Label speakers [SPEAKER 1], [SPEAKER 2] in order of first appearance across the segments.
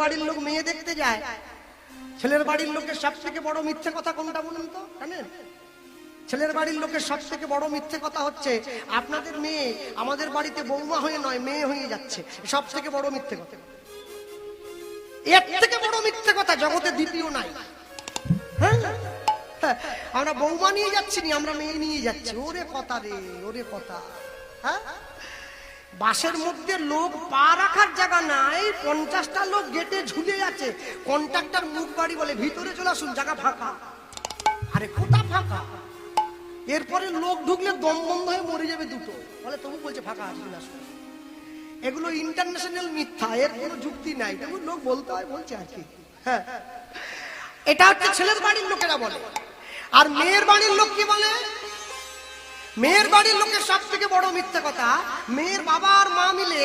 [SPEAKER 1] বাড়ির লোক মেয়ে দেখতে যায়। ছেলের বাড়ির লোকের সব থেকে বড় মিথ্যে কথা কোনটা বলুন তো? জানেন? ছেলের বাড়ির লোকের সব থেকে বড় মিথ্যে কথা হচ্ছে, আপনাদের মেয়ে আমাদের বাড়িতে বৌমা হয়ে নয়, মেয়ে হয়ে যাচ্ছে। সব থেকে বড় মিথ্যে কথা। এর থেকে বড় মিথ্যে কথা জগতে দ্বিতীয় নাই। হ্যাঁ? আমরা বৌমা নিয়ে যাচ্ছি নি, আমরা মেয়ে নিয়ে যাচ্ছি। ওরে কথা রে, ওরে কথা। হ্যাঁ? বাসের মধ্যে লোক পা রাখার জায়গা নাই, পঞ্চাশটা লোক গেটে ঝুলে আছে। কন্ট্রাক্টর মুখ বাড়ি বলে, ভিতরে চলে আসুন, জায়গা ফাঁকা। আরে, কোথা ফাঁকা? এরপরে লোক ঢুকলে দম বন্ধ হয়ে মরে যাবে দুটো। বলে, তবু বলছে ফাঁকা চলে আসুন। এগুলো ইন্টারন্যাশনাল মিথ্যা, এর কোনো যুক্তি নাই। তবু লোক বলতে হয়, বলছে আর কি। হ্যাঁ। এটা হচ্ছে ছেলের বাড়ির লোকেরা বলে। আর মেয়ের বাড়ির লোক কি বলে? মেয়ের বাড়ির লোকের সব থেকে বড় মিথ্যে কথা, মেয়ের বাবা আর মা মিলে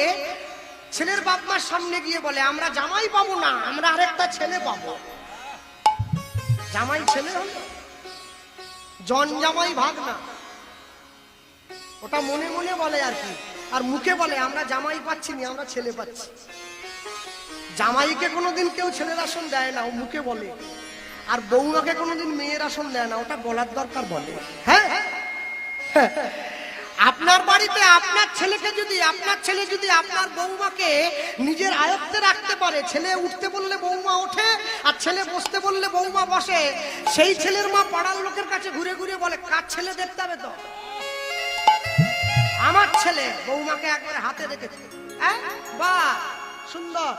[SPEAKER 1] ছেলের বাপ মার সামনে গিয়ে বলে, আমরা জামাই পাবো না, আমরা আরেকটা ছেলে পাবো। জামাই ছেলে জন জামাই ভাগ না। ওটা মনে মনে বলে আর কি, আর মুখে বলে, আমরা জামাই পাচ্ছি না, আমরা ছেলে পাচ্ছি। জামাইকে কোনোদিন কেউ ছেলের আসন দেয় না, ও মুখে বলে। আর বৌমাকে কোনোদিন মেয়ের আসন দেয় না, ওটা বলার দরকার বলে। হ্যাঁ। আপনার বাড়িতে আপনার ছেলেকে যদি, আপনার ছেলে যদি আপনার বৌমাকে নিজের আয়ত্তে রাখতে পারে, ছেলে উঠতে বললে বৌমা ওঠে আর ছেলে বসতে বললে বৌমা বসে, সেই ছেলের মা পাড়ার লোকের কাছে ঘুরে ঘুরে বলে, কার ছেলে দেখতে হবে তো? আমার ছেলে বৌমাকে একবার হাতে রেখেছে হ্যাঁ? বা সুন্দর।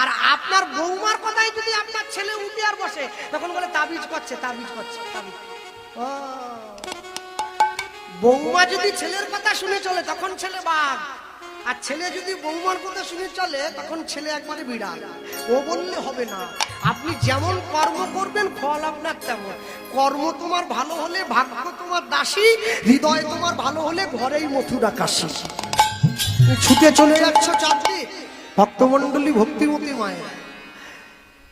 [SPEAKER 1] আর আপনার বৌমার কথাই যদি আপনার ছেলে উঠে আর বসে, তখন বলে, তাবিজ করছে তাবিজ করছে, তাবিজ ও। বৌমা যদি ছেলের কথা শুনে চলে, তখন ছেলে বাঘ। আর ছেলে যদি বৌমার কথা শুনে চলে, তখন ছেলে একবারে বিড়াল। ও বললে হবে না। আপনি যেমন কর্ম করবেন, ফল আপনার তেমন। কর্ম তোমার ভালো হলে ভাগ্য তোমার দাসী, হৃদয় তোমার ভালো হলে ঘরেই মথুরা কাশি ছুটে চলে যাচ্ছ চাকরি ভক্তমন্ডলী ভক্তিমতী মায়ের।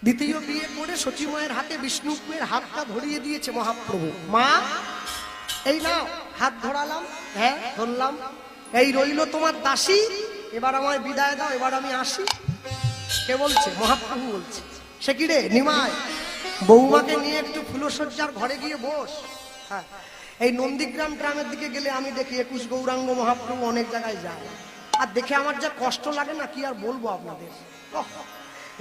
[SPEAKER 1] দ্বিতীয় বিয়ে করে সচি মায়ের হাতে বিষ্ণুপুরের হাতটা ধরিয়ে দিয়েছে মহাপ্রভু। মা, এই নাও। হাত ধরালাম হ্যাঁ ধরলাম। এই রইল তোমার দাসী এবার আমায় বিদায় দাও এবার আমি আসি। কে বলছে? মহাপ্রভু বলছে। সে কি রে নিমায় বৌমাকে নিয়ে একটু ফুলসজ্জার ঘরে গিয়ে বস। হ্যাঁ এই নন্দীগ্রাম গ্রামের দিকে গেলে আমি দেখি একুশ গৌরাঙ্গ মহাপ্রভু অনেক জায়গায় যায়। আর দেখে আমার যা কষ্ট লাগে না কি আর বলব আপনাদের?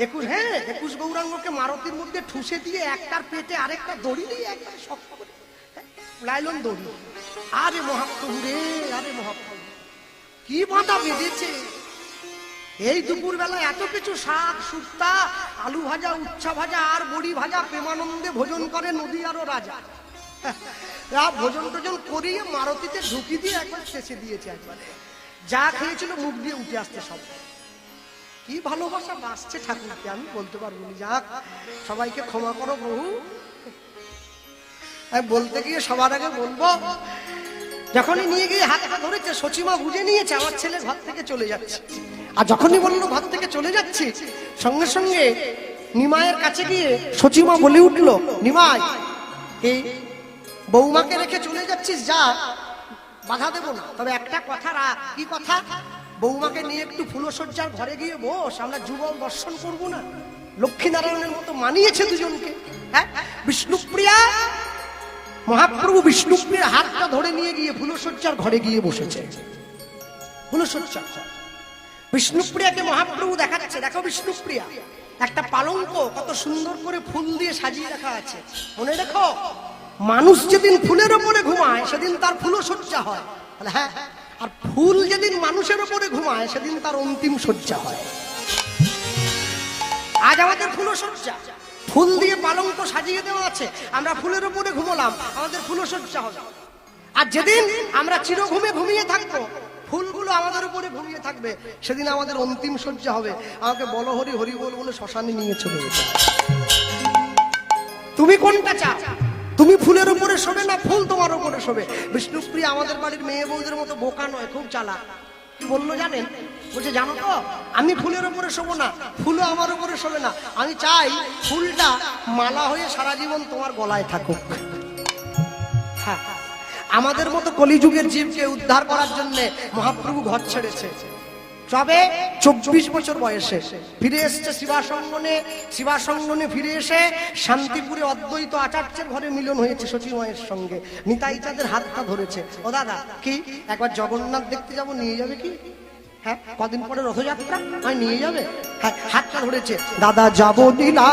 [SPEAKER 1] একুশ হ্যাঁ একুশ গৌরাঙ্গকে মারতির মধ্যে ঠুসে দিয়ে একটার পেটে আরেকটা দড়ি দিয়ে একটা শক্ত করে হ্যাঁ, লাইলন দড়ি। আরে মহাপ্রভু রে, আরে মহাপ্রভু। কি বাঁধা বেঁধেছে? এই দুপুর বেলা এত কিছু শাক শুক্তা আলু ভাজা, উচ্ছা ভাজা আর বড়ি ভাজা প্রেমানন্দে ভোজন করে নদী আরও রাজা। ভোজন টোজন করিয়ে মারতিতে ঢুকি দিয়ে একবার শেষে দিয়েছে একবারে। যা খেয়েছিল মুখ দিয়ে উঠে আসতে সব। কি ভালোবাসা বাঁচছে ঠাকুরকে, আমি বলতে পারব যাক, সবাইকে ক্ষমা করো বহু আমি বলতে গিয়ে সবার আগে বলব, যখনই নিয়ে গিয়ে হাত হাত ধরেছে সচিমা বুঝে নিয়েছে, আমার ছেলে ঘর থেকে চলে যাচ্ছে। আর যখনই বলল ঘর থেকে চলে যাচ্ছি, সঙ্গে সঙ্গে নিমায়ের কাছে গিয়ে সচিমা বলে উঠল, নিমাই, এই বৌমাকে রেখে চলে যাচ্ছিস, যা, বাধা দেবো না। তবে একটা কথা রাখ কি কথা? বৌমাকে নিয়ে একটু ফুলসজ্জার ঘরে গিয়ে বস, আমরা যুব দর্শন করব না। লক্ষ্মীনারায়ণের মতো মানিয়েছে দুজনকে। হ্যাঁ? বিষ্ণুপ্রিয়া মহাপ্রভু বিষ্ণুপ্রিয়ার হাতটা ধরে নিয়ে গিয়ে ফুলসজ্জার ঘরে গিয়ে বসেছে। বিষ্ণুপ্রিয়াকে মহাপ্রভু দেখাচ্ছে। দেখো বিষ্ণুপ্রিয়া একটা পালঙ্ক কত সুন্দর করে ফুল দিয়ে সাজিয়ে রাখা আছে। মনে রেখো মানুষ যেদিন ফুলের ওপরে ঘুমায় সেদিন তার ফুলসজ্জা হয়। বলে, হ্যাঁ আর ফুল যেদিন মানুষের ওপরে ঘুমায় সেদিন তার অন্তিম সজ্জা হয়। আজ আমাদের ফুলসজ্জা ফুল দিয়ে পালঙ্ক সাজিয়ে দেওয়া আছে। আমরা ফুলের উপরে ঘুমলাম। আমাদের ফুলসজ্জা হবে। আর যেদিন আমরা চিরঘুমে ঘুমিয়ে থাকব, ফুলগুলো আমাদের উপরে ঘুমিয়ে থাকবে। সেদিন আমাদের অন্তিম সজ্জা হবে। আমাকে বলো হরি হরি বল বলে শ্মশানে নিয়ে চলে যেতে তুমি কোনটা চাও? তুমি ফুলের উপরে শোবে না ফুল তোমার উপরে শোবে? বিষ্ণুপ্রিয়া আমাদের বাড়ির মেয়ে বউদের মতো বোকা নয়, খুব চালা বলল জানেন? বলছে, জানো তো, আমি ফুলের উপরে শোবো না, ফুলও আমার উপরে শোবে না। আমি চাই ফুলটা মালা হয়ে সারা জীবন তোমার গলায় থাকুক। হ্যাঁ আমাদের মতো কলিযুগের জীবকে উদ্ধার করার জন্য মহাপ্রভু ঘর ছেড়েছে। তবে চব্বিশ বছর বয়সে। ফিরে এসছে শিবাসঙ্গনে শিবাসঙ্গনে ফিরে এসে শান্তিপুরে অদ্বৈত আচার্যের ঘরে মিলন হয়েছে সচিমায়ের সঙ্গে। নিতাই চাঁদের হাতটা ধরেছে। ও দাদা, কি? একবার জগন্নাথ দেখতে যাব, নিয়ে যাবে কি? হ্যাঁ কদিন পরে রথযাত্রা? আমি নিয়ে যাবে? হ্যাঁ হাতটা ধরেছে। দাদা, যাব দিলা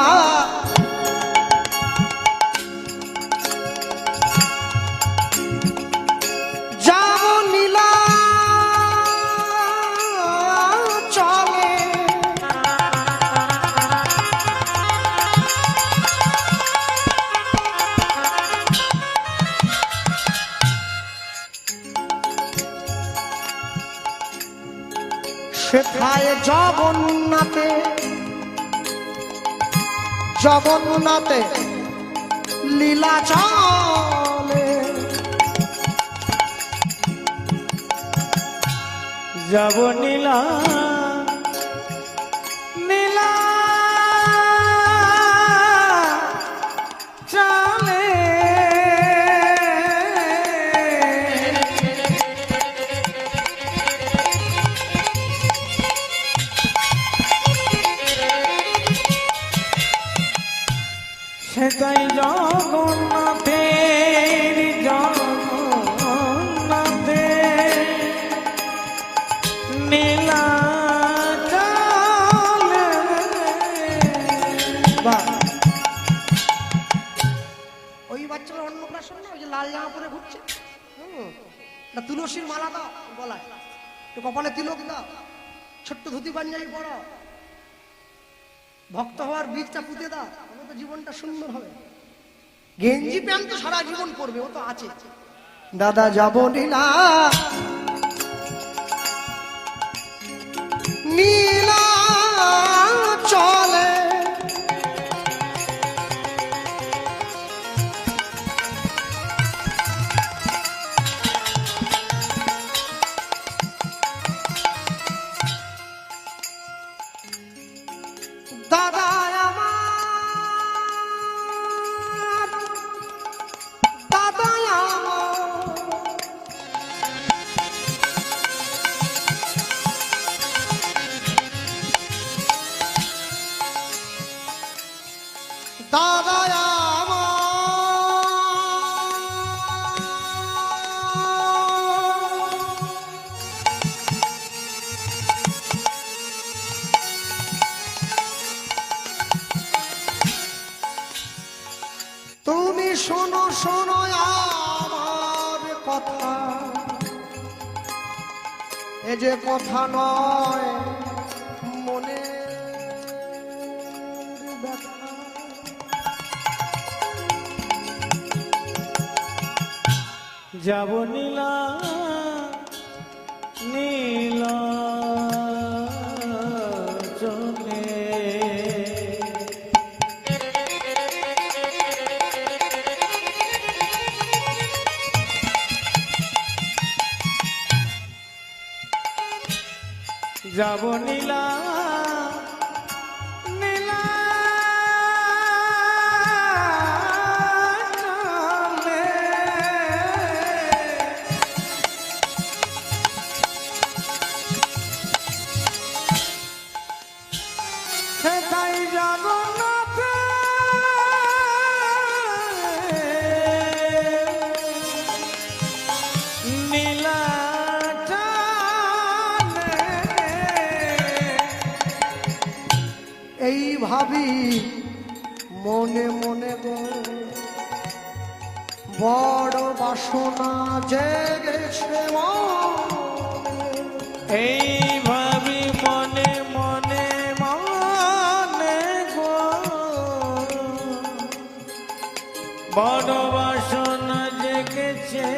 [SPEAKER 1] জগন্নাথে লীলা চলে।
[SPEAKER 2] যাব নীলা জগন্নাথের জগন্নাথের নীলা
[SPEAKER 1] ওই বাচ্চাটা অন্নপ্রাশন না? ওই যে লাল জামা পরে ঘুরছে। একটা তুলসীর মালা দাও গলায়। একটু কপালে তিলক দাও। ছোট্ট ধুতি পাঞ্জাবি পড়ো ভক্ত হওয়ার বীজটা পুঁতে দাও। তো জীবনটা সুন্দর হবে। গেঞ্জি প্যান্ট তো সারা জীবন করবে ও তো আছে। দাদা যাব নীলা কথা। এ যে কথা নয় মনে
[SPEAKER 2] যাব নীলা যাব
[SPEAKER 1] বাসনা জেগেছে।
[SPEAKER 2] এই ভাবি মনে মনে মনে বড় বাসনা জেগেছে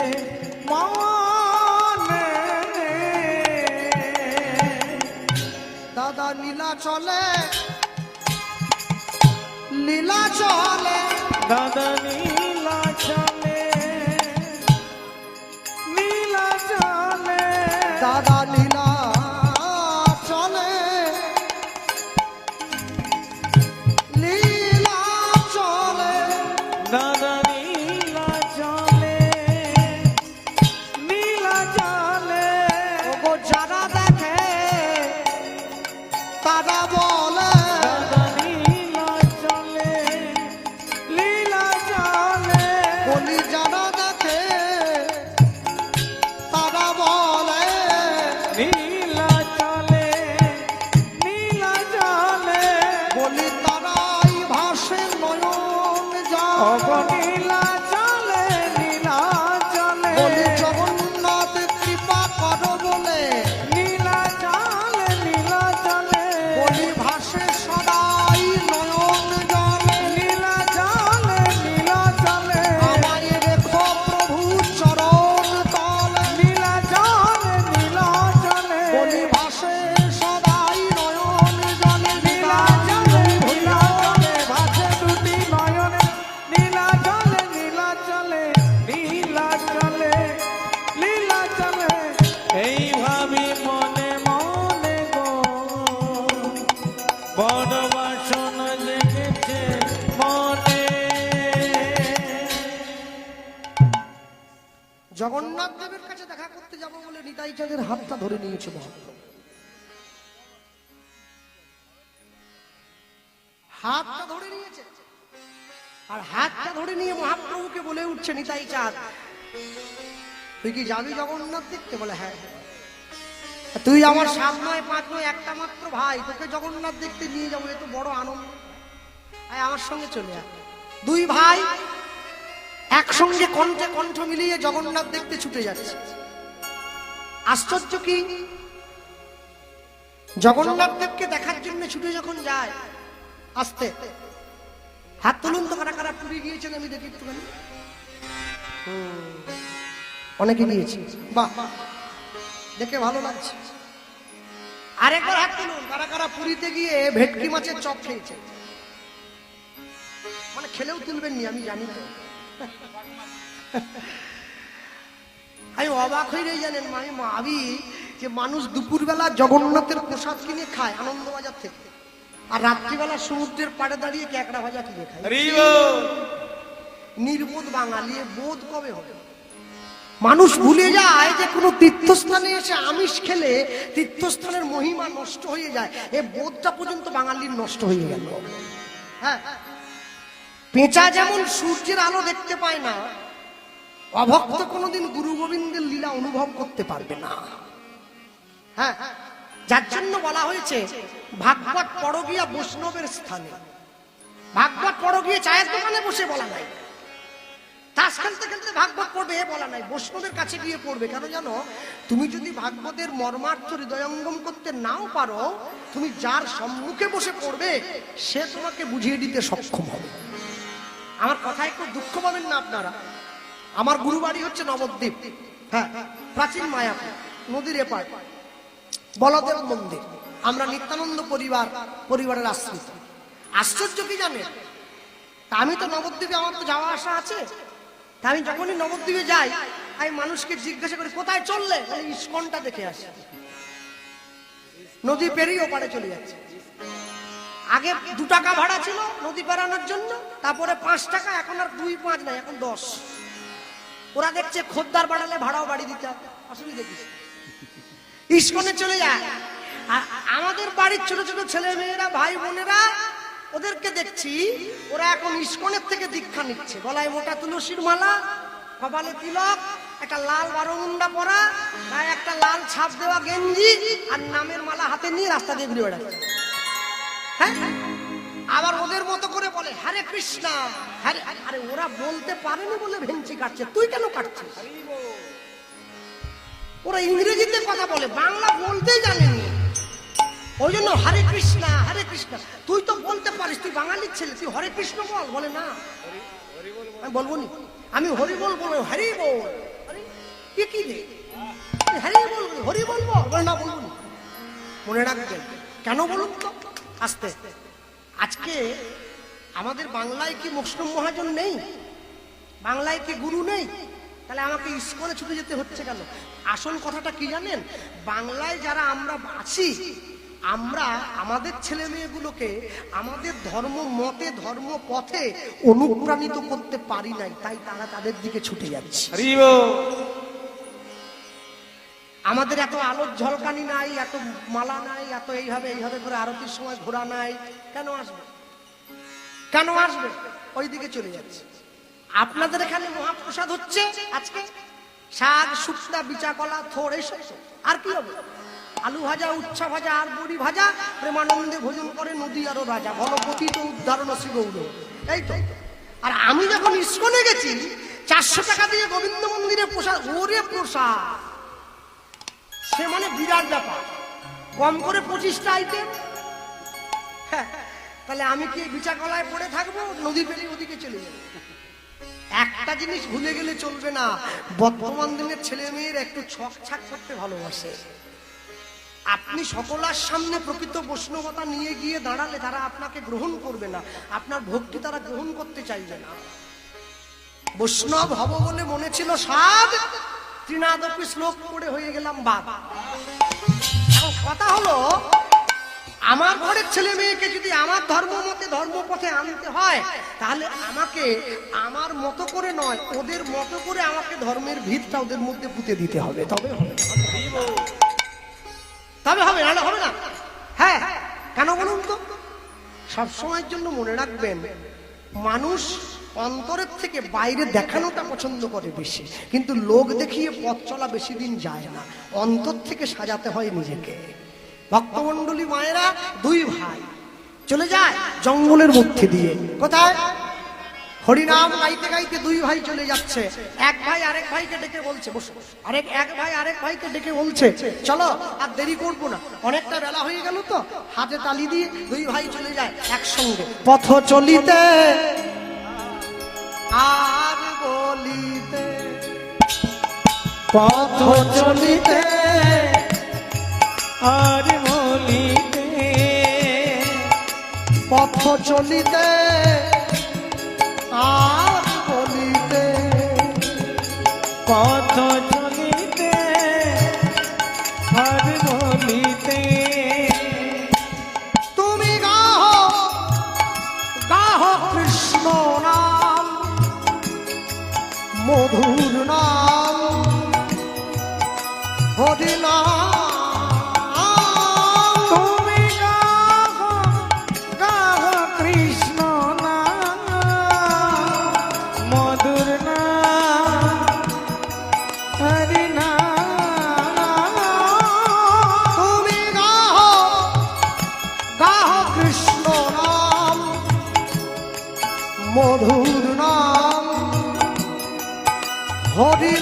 [SPEAKER 2] মনে।
[SPEAKER 1] দাদা লীলা চলে। লীলা চলে।
[SPEAKER 2] দাদা, নীলা
[SPEAKER 1] দাদা লীলা উঠছে নিতাই চাঁদ। তুই কি যাবি জগন্নাথ দেখতে? বলে হ্যাঁ। তুই আমার সাত নয় পাঁচ নয় একটা মাত্র ভাই, তোকে জগন্নাথ দেখতে নিয়ে যাব, এ তো বড় আনন্দ। আমার সঙ্গে চলে আয়। দুই ভাই একসঙ্গে কণ্ঠে কণ্ঠ মিলিয়ে জগন্নাথ দেখতে ছুটে যাচ্ছে। আশ্চর্য কি? জগন্নাথ দেবকে দেখার জন্য ছুটে যখন যায়, আসতে, হাত তুলুন তো কারা কারা পুরী গিয়েছেন, আমি দেখি একটুখানি। অনেকে গিয়েছে বাহ। দেখে ভালো লাগছে। আরেকবার হাত তুলুন। কারা কারা পুরীতে গিয়ে ভেটকি মাছের চপ খেয়েছে? মানে খেলেও তুলবেন নি আমি জানি তো। আমি অবাক হয়ে জানেন আমি ভাবি যে মানুষ দুপুরবেলা জগন্নাথের প্রসাদ কিনে খায় আনন্দবাজার থেকে। আর রাত্রিবেলা সমুদ্রের পাড়ে দাঁড়িয়ে ক্যাকড়া ভাজা কিনে খায়। নির্বোধ বাঙালি বোধ কবে হবে? মানুষ ভুলে যায় যে কোনো তীর্থস্থানে এসে আমিষ খেলে তীর্থস্থানের মহিমা নষ্ট হয়ে যায়। এ বোধটা পর্যন্ত বাঙালির নষ্ট হয়ে গেল। হ্যাঁ পেঁচা যেমন সূর্যের আলো দেখতে পায় না, অভক্ত কোনোদিন গুরু গোবিন্দের লীলা অনুভব করতে পারবে না। হ্যাঁ যার জন্য বলা হয়েছে, ভাগবত পড়ো গিয়া বৈষ্ণবের স্থানে। ভাগবত পড়ো গিয়ে চায়ের দোকানে বসে বলা নাই। তাস খেলতে খেলতে ভাগবত পড়বে, এ বলা নাই। বৈষ্ণবের কাছে গিয়ে পড়বে। কেন জানো? তুমি যদি ভাগবতের মর্মার্থ হৃদয়ঙ্গম করতে নাও পারো, তুমি যার সম্মুখে বসে পড়বে, সে তোমাকে বুঝিয়ে দিতে সক্ষম হবে। আমার কথায় একটু দুঃখ পাবেন না আপনারা? আমার গুরু বাড়ি হচ্ছে নবদ্বীপ। হ্যাঁ প্রাচীন মায়াপুর, নদীর এপার। বলদেব মন্দির। আমরা নিত্যানন্দ পরিবার, পরিবারের আশ্রিত। আশ্চর্য কি জানে আমি তো নবদ্বীপে আমার তো যাওয়া আসা আছে। তা আমি যখনই নবদ্বীপে যাই, আমি মানুষকে জিজ্ঞাসা করি, কোথায় চললে? ইস্কনটা দেখে আসি। নদী পেরিয়ে ওপারে চলে যাচ্ছে। আগে দু টাকা ভাড়া ছিল নদী পেরানোর জন্য, তারপরে পাঁচ টাকা, এখন আর দুই, পাঁচ নাই, এখন দশ। ওরা দেখছে খদ্দার বাড়ালে ভাড়াও বাড়ি দিতে হবে। অসুবিধা কি? ইস্কনে চলে যায়। আর আমাদের বাড়ির ছোট ছোট ছেলে মেয়েরা ভাই বোনেরা ওদেরকে দেখছি, ওরা এখন ইস্কনের থেকে দীক্ষা নিচ্ছে। গলায় মোটা তুলসীর মালা, কপালে তিলক, একটা লাল বারোমুন্ডা পরা, গায়ে একটা লাল ছাপ দেওয়া গেঞ্জি, আর নামের মালা হাতে নিয়ে রাস্তা দিয়ে ঘুরে বেড়াচ্ছে। হ্যাঁ? আবার ওদের মতো করে বলে, হরে কৃষ্ণা, হরে আরে ওরা বলতে পারেনি বলে ভেঞ্চি কাটছে। তুই কেন কাটছিস? ওরা ইংরেজিতে কথা বলে, বাংলা বলতেই জানেনি। ওই জন্য হরে কৃষ্ণা, হরে কৃষ্ণ। তুই তো বলতে পারিস, তুই বাঙালির ছেলে, তুই হরে কৃষ্ণ বল, বলে না। আমি বলব নি? আমি হরি বল বলব হরি বল। এ কি রে? হরি বল, হরি বলব বলে না বলব। মনে রাখবেন কেন বলুন তো? আস্তে। আজকে আমাদের বাংলায় কি মুসলিম মহাজন নেই? বাংলায় কি গুরু নেই? তাহলে আমাকে স্কুলে ছুটে যেতে হচ্ছে কেন? আসল কথাটা কি জানেন? বাংলায় যারা আমরা আছি আমরা আমাদের ছেলে মেয়েগুলোকে আমাদের ধর্ম মতে ধর্ম পথে অনুপ্রাণিত করতে পারি নাই তাই তারা তাদের দিকে ছুটে যাচ্ছে। আমাদের এত আলোর ঝলকানি নাই এত মালা নাই এত এইভাবে এইভাবে করে আরতির সময় ঘোরা নাই। কেন আসবে? কেন আসবে? ওই দিকে চলে যাচ্ছে। আপনাদের এখানে মহাপ্রসাদ হচ্ছে আজকে? শাক শুকনা বিচা কলা থোড় এইসব তো। আর কি হবে? আলু ভাজা উচ্ছা ভাজা আর বড়ি ভাজা প্রেমানন্দে ভোজন করে নদী আরও রাজা ভগবতী তো উদ্ধারণ শ্রী গৌর। এই তো। আর আমি যখন ইস্কনে গেছি চারশো টাকা দিয়ে গোবিন্দ মন্দিরে প্রসাদ ওরে প্রসাদ! সে মানে বিরাট ব্যাপার। কম করে পঁচিশটা আইটেম হ্যাঁ, তাহলে আমি কি বিচা কলায় পড়ে থাকব? নদী পেরিয়ে ওদিকে চলে যাব। একটা জিনিস ভুলে গেলে চলবে না। বর্তমান দিনের ছেলে মেয়ের একটু ছক ছাক করতে ভালোবাসে। আপনি সকলার সামনে প্রকৃত বৈষ্ণবতা নিয়ে গিয়ে দাঁড়ালে তারা আপনাকে গ্রহণ করবে না। আপনার ভক্তি তারা গ্রহণ করতে চাইবে না। বৈষ্ণব হব বলে মনে ছিল সাদ ত্রিনাদপি শ্লোক পড়ে হয়ে গেলাম বাদ। কথা হলো, আমার ঘরের ছেলে মেয়েকে যদি আমার ধর্ম মতে ধর্মপথে আনতে হয়, তাহলে আমাকে আমার মতো করে নয়, ওদের মতো করে আমাকে ধর্মের ভিতটা ওদের মধ্যে পুঁতে দিতে হবে। তবে হবে। তবে হবে নাহলে হবে না। হ্যাঁ কেন বলুন তো? সব সময়ের জন্য মনে রাখবেন, মানুষ অন্তরের থেকে বাইরে দেখানোটা পছন্দ করে বেশি, কিন্তু লোক দেখিয়ে পথ চলা বেশি দিন যায় না। অন্তর থেকে সাজাতে হয় নিজেকে। ভক্তমণ্ডলী মায়েরা, দুই ভাই, চলে যায় জঙ্গলের মধ্যে দিয়ে। কোথায়? হরিনাম গাইতে গাইতে দুই ভাই চলে যাচ্ছে। এক ভাই আরেক ভাইকে ডেকে বলছে, বসো। আরেক এক ভাই আরেক ভাইকে ডেকে বলছে, চলো, আর দেরি করব না। অনেকটা বেলা হয়ে গেল তো, হাতে তালি দিয়ে দুই ভাই চলে যায় একসঙ্গে। পথ চলিতে, আর বলিতে,
[SPEAKER 2] পথ
[SPEAKER 1] চলিতে,
[SPEAKER 2] আর বলিতে,
[SPEAKER 1] পথ চলিতে
[SPEAKER 2] পথ
[SPEAKER 1] মধুর নাম হরি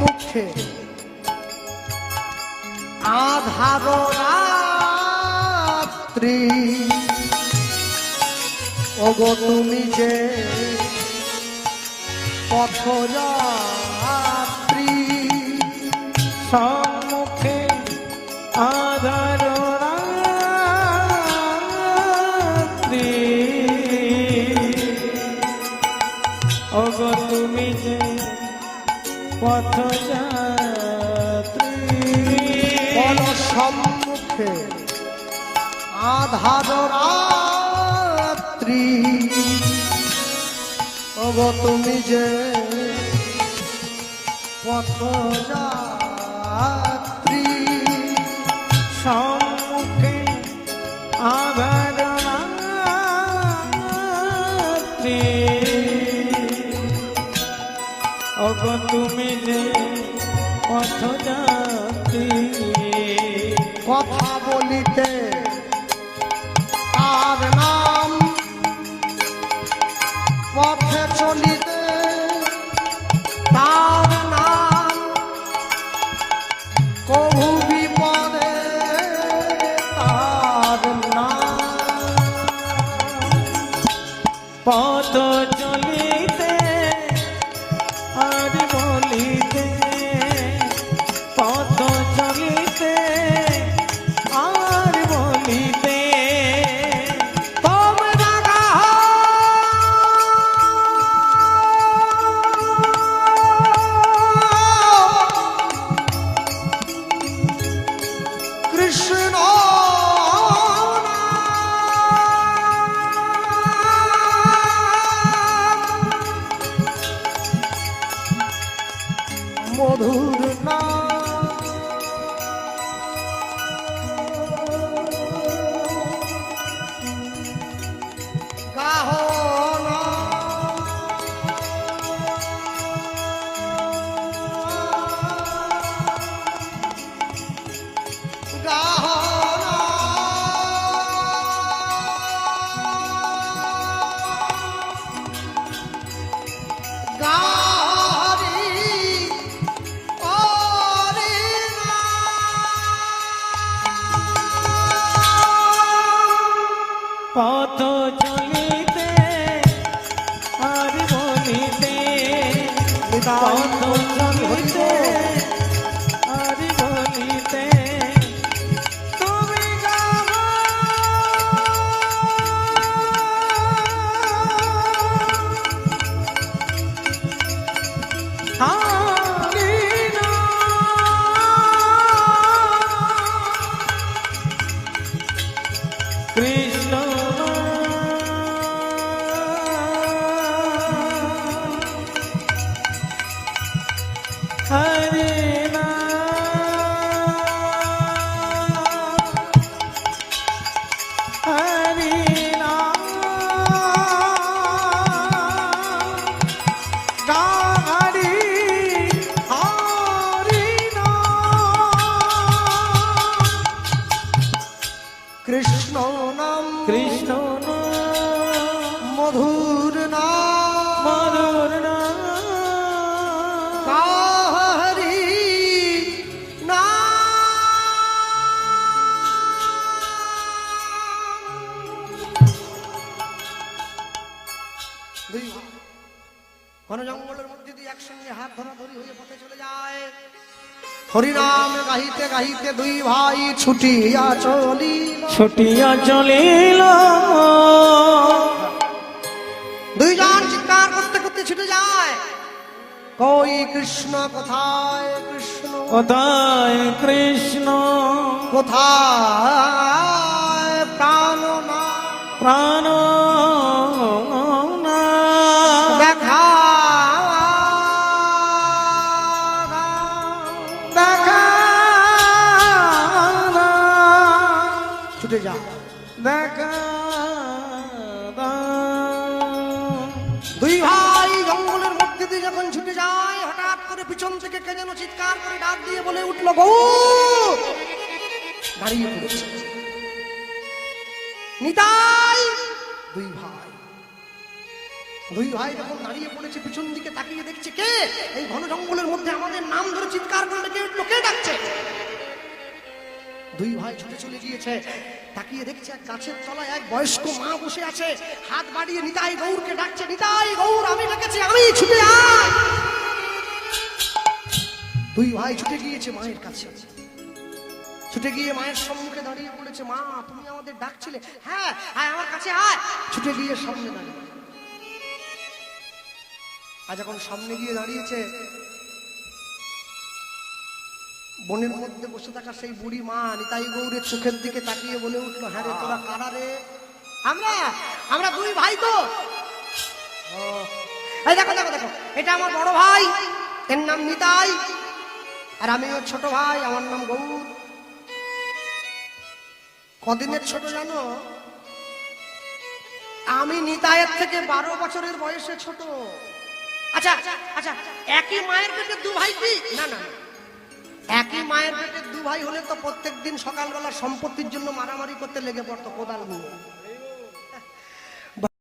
[SPEAKER 1] সম্মুখে আধার রাত্রি ওগো তুমি যে পথযাত্রী
[SPEAKER 2] সম্মুখে আধার
[SPEAKER 1] আধার রাত্রি। ওগো তুমি যে পথযাত্রী কৃষ্ণ দুই ঘন জঙ্গলের মধ্যে দিয়ে একসঙ্গে হাত ধরাধরি হয়ে পথে চলে যায়। হরিনাম গাহিতে গাহিতে দুই ভাই ছুটিয়া চলি
[SPEAKER 2] ছুটিয়া চলিল।
[SPEAKER 1] দুইজন চিৎকার করতে করতে ছুটে যায়। কই কৃষ্ণ কোথায় কৃষ্ণ?
[SPEAKER 2] কোথায় কৃষ্ণ?
[SPEAKER 1] কোথায় প্রাণ না?
[SPEAKER 2] প্রাণ
[SPEAKER 1] দুই ভাই জঙ্গলের মধ্যে দিয়ে যখন ছুটে যায়, হঠাৎ করে পিছন থেকে কে যেন চিৎকার করে ডাক দিয়ে বলে উঠল গৌ দাঁড়িয়ে পড়েছে। নিতাই, দুই ভাই। দুই ভাই যখন দাঁড়িয়ে পড়েছে, পিছন দিকে তাকিয়ে দেখছে কে? এই ঘন জঙ্গলের মধ্যে আমাদের নাম ধরে চিৎকার করে ডেকে উঠল, কে ডাকছে? দুই ভাই ছুটে চলে গিয়েছে। তাকিয়ে দেখছে এক গাছের তলায় এক বয়স্ক মা বসে আছে। হাত বাড়িয়ে, নিতাই গৌরকে ডাকছে, নিতাই গৌর, আমি ডেকেছি, আমি ছুটে আয়! দুই ভাই ছুটে গিয়েছে মায়ের কাছে। ছুটে গিয়ে মায়ের সম্মুখে দাঁড়িয়ে বলেছে মা, তুমি আমাদের ডাকছিলে? হ্যাঁ আয় আমার কাছে আয়! ছুটে গিয়ে সামনে দাঁড়িয়ে। আর যখন সামনে গিয়ে দাঁড়িয়েছে বনের মধ্যে বসে থাকা সেই বুড়ি মা নিতাই গৌরের চোখের দিকে তাকিয়ে বলে উঠল হ্যাঁ রে, তোরা কারা রে? আমরা? আমরা দুই ভাই তো। দেখো দেখো দেখো, এটা আমার বড় ভাই, এর নাম নিতাই, আর আমি ওর ছোট ভাই, আমার নাম গৌর। কদিনের ছোট জানো? আমি নিতাইয়ের থেকে বারো বছরের বয়সে ছোট। আচ্ছা আচ্ছা একই মায়ের পেটে দু ভাই কি? না না। একই মায়ের পেটের দু ভাই হলে তো প্রত্যেক দিন সকালবেলা সম্পত্তির জন্য মারামারি করতে লেগে পড়তো কোদাল নিয়ে